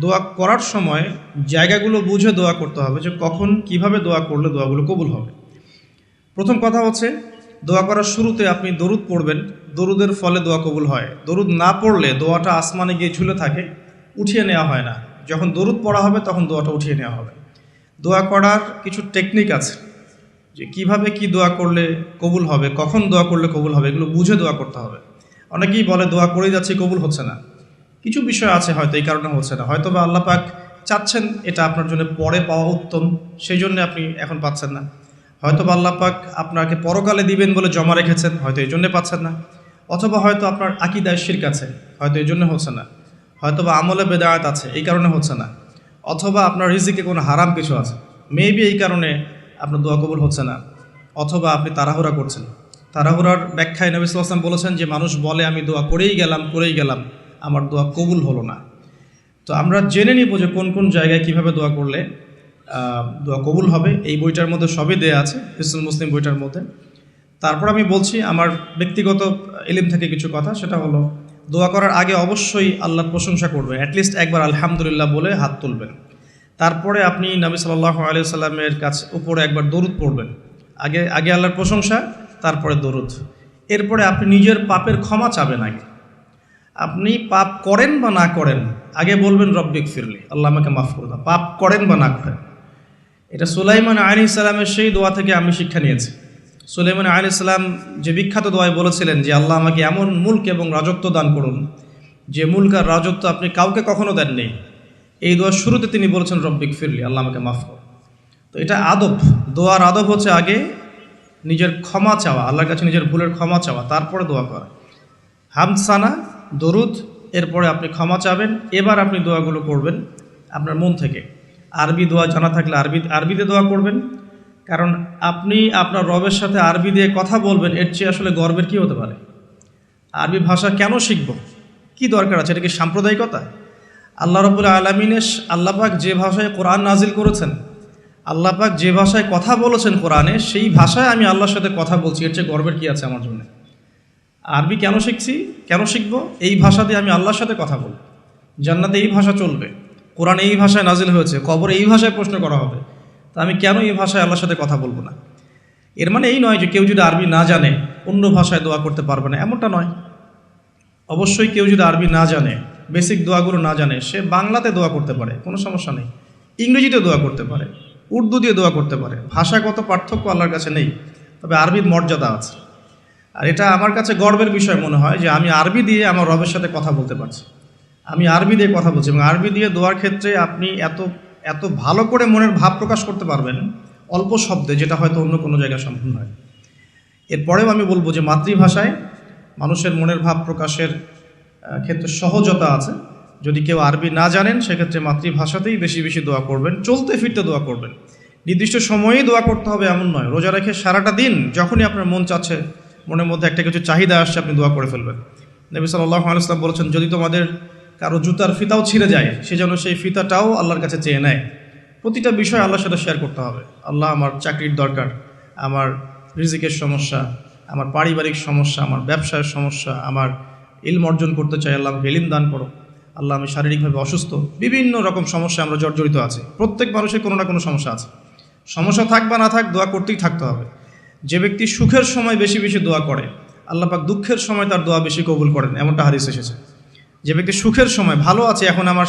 দোয়া করার সময় জায়গাগুলো বুঝে দোয়া করতে হবে যে কখন কীভাবে দোয়া করলে দোয়াগুলো কবুল হবে। প্রথম কথা হচ্ছে, দোয়া করার শুরুতে আপনি দরুদ পড়বেন। দরুদের ফলে দোয়া কবুল হয়। দরুদ না পড়লে দোয়াটা আসমানে গিয়ে ঝুলে থাকে, উঠিয়ে নেওয়া হয় না। যখন দরুদ পড়া হবে তখন দোয়াটা উঠিয়ে নেওয়া হবে। দোয়া করার কিছু টেকনিক আছে যে কীভাবে কি দোয়া করলে কবুল হবে, কখন দোয়া করলে কবুল হবে, এগুলো বুঝে দোয়া করতে হবে। অনেকেই বলে দোয়া করেই যাচ্ছে কবুল হচ্ছে না। কিছু বিষয় আছে হয়তো, এই কারণে হচ্ছে না। হয়তো বা আল্লাহ পাক চাচ্ছেন এটা আপনার জন্য পরে পাওয়া উত্তম, সেই জন্য আপনি এখন পাচ্ছেন না। হয়তো বা আল্লাহ পাক আপনাকে পরকালে দিবেন বলে জমা রেখেছেন, হয়তো এই জন্যে পাচ্ছেন না। অথবা হয়তো আপনার আকিদায় শির্ক আছে, হয়তো এই জন্য হচ্ছে না। হয়তো বা আমলে বেদায়াত আছে, এই কারণে হচ্ছে না। অথবা আপনার রিজিকে কোনো হারাম কিছু আছে মেবি এই কারণে আপনার দোয়া কবুল হচ্ছে না। অথবা আপনি তাড়াহুড়া করছেন। তাড়াহুড়ার ব্যাখ্যায় নবী বলেছেন যে, মানুষ বলে, আমি দোয়া করেই গেলাম করেই গেলাম। আমার দোয়া কবুল হলো না। তো আমরা জেনে নিব যে কোন কোন জায়গায় কীভাবে দোয়া করলে দোয়া কবুল হবে। এই বইটার মধ্যে সবই দেয়া আছে হিসুল মুসলিম বইটার মধ্যে। তারপর আমি বলছি, আমার ব্যক্তিগত এলিম থেকে কিছু কথা, সেটা হলো, দোয়া করার আগে অবশ্যই আল্লাহর প্রশংসা করবেন অ্যাটলিস্ট একবার আলহামদুলিল্লাহ বলে হাত তুলবেন। তারপরে আপনি নবী সাল্লাহ আলিয়া সাল্লামের কাছে উপরে একবার দরুদ পড়বেন। আগে আগে আল্লাহর প্রশংসা, তারপরে দরুদ। এরপরে আপনি নিজের পাপের ক্ষমা চাবেন আগে। আপনি পাপ করেন বা না করেন, আগে বলবেন রব্বিক ফিরলি আল্লাহ আমাকে মাফ করে দাও। পাপ করেন বা না করেন। এটা সুলাইমান আলী ইসলামের সেই দোয়া থেকে আমি শিক্ষা নিয়েছি। সুলাইমান আলী ইসলাম যে বিখ্যাত দোয়ায় বলেছিলেন যে, আল্লাহ আমাকে এমন মুল্ক এবং রাজত্ব দান করুন, যে মুল্ক আর রাজত্ব আপনি কাউকে কখনো দেননি। এই দোয়ার শুরুতে তিনি বলেছেন রব্বিক ফিরলি আল্লাহ আমাকে মাফ কর। তো এটা আদব। দোয়ার আদব হচ্ছে আগে নিজের ক্ষমা চাওয়া, আল্লাহর কাছে নিজের ভুলের ক্ষমা চাওয়া, তারপরে দোয়া করা। হামসানা দরুদ, এরপরে আপনি ক্ষমা চাবেন, এবার আপনি দোয়াগুলো করবেন আপনার মন থেকে। আরবি দোয়া জানা থাকলে আরবি, আরবিতে দোয়া করবেন কারণ আপনি আপনার রবের সাথে আরবি দিয়ে কথা বলবেন, এর চেয়ে আসলে গর্বের কী হতে পারে? আরবি ভাষা কেন শিখব? কি দরকার আছে? এটা কি সাম্প্রদায়িকতা? আল্লাহ রবুল্লা আলমিনের আল্লাপাক যে ভাষায় কোরআন নাজিল করেছেন আল্লাপাক যে ভাষায় কথা বলেছেন কোরআনে, সেই ভাষায় আমি আল্লাহর সাথে কথা বলছি, এর চেয়ে গর্বের কী আছে আমার জন্য? আরবি কেন শিখছি? কেন শিখব? এই ভাষা দিয়ে আমি আল্লাহর সাথে কথা বলব। জান্নাতে এই ভাষা চলবে। কোরআন এই ভাষায় নাজিল হয়েছে, কবর এই ভাষায় প্রশ্ন করা হবে। তা আমি কেন এই ভাষায় আল্লাহর সাথে কথা বলব না? এর মানে এই নয় যে কেউ যদি আরবি না জানে, অন্য ভাষায় দোয়া করতে পারবে না। এমনটা নয়। অবশ্যই কেউ যদি আরবি না জানে বেসিক দোয়াগুলো না জানে, সে বাংলাতে দোয়া করতে পারে, কোনো সমস্যা নেই। ইংরেজিতে দোয়া করতে পারে উর্দু দিয়ে দোয়া করতে পারে। ভাষাগত পার্থক্য আল্লাহর কাছে নেই, তবে আরবির মর্যাদা আছে। আর এটা আমার কাছে গর্বের বিষয় মনে হয় যে আমি আরবি দিয়ে আমার রবের সাথে কথা বলতে পারছি। আমি আরবি দিয়ে কথা বলছি এবং আরবি দিয়ে দোয়ার ক্ষেত্রে আপনি এত এত ভালো করে মনের ভাব প্রকাশ করতে পারবেন অল্প শব্দে, যেটা হয়তো অন্য কোনো জায়গায় সম্পূর্ণ নয়। এরপরেও আমি বলব যে মাতৃভাষায় মানুষের মনের ভাব প্রকাশের ক্ষেত্রে সহজতা আছে। যদি কেউ আরবি না জানেন, সেক্ষেত্রে মাতৃভাষাতেই বেশি বেশি দোয়া করবেন, চলতে ফিরতে দোয়া করবেন। নির্দিষ্ট সময়েই দোয়া করতে হবে এমন নয়। রোজা রেখে সারাটা দিন যখনই আপনার মন চাচ্ছে মনের মধ্যে একটা কিছু চাহিদা আসছে, আপনি দোয়া করে ফেলবেন। নবী সাল্লাহ আলাইসলাম বলেছেন, যদি তোমাদের কারও জুতার ফিতাও ছিঁড়ে যায়, সে যেন সেই ফিতাটাও আল্লাহর কাছে চেয়ে নেয়। প্রতিটা বিষয় আল্লাহর সাথে শেয়ার করতে হবে। আল্লাহ আমার চাকরির দরকার, আমার রিজিকের সমস্যা, আমার পারিবারিক সমস্যা, আমার ব্যবসার সমস্যা, আমার ইলম অর্জন করতে চাই, আল্লাহ আমাকে ইলিম দান করো আল্লাহ আমি শারীরিকভাবে অসুস্থ। বিভিন্ন রকম সমস্যা আমরা জর্জরিত আছি। প্রত্যেক মানুষের কোনো না কোনো সমস্যা আছে। সমস্যা থাক বা না থাক, দোয়া করতেই থাকতে হবে। যে ব্যক্তি সুখের সময় বেশি বেশি দোয়া করে, আল্লাহ পাক দুঃখের সময় তার দোয়া বেশি কবুল করেন, এমনটা হারিস এসেছে। যে ব্যক্তি সুখের সময়, ভালো আছে, এখন আমার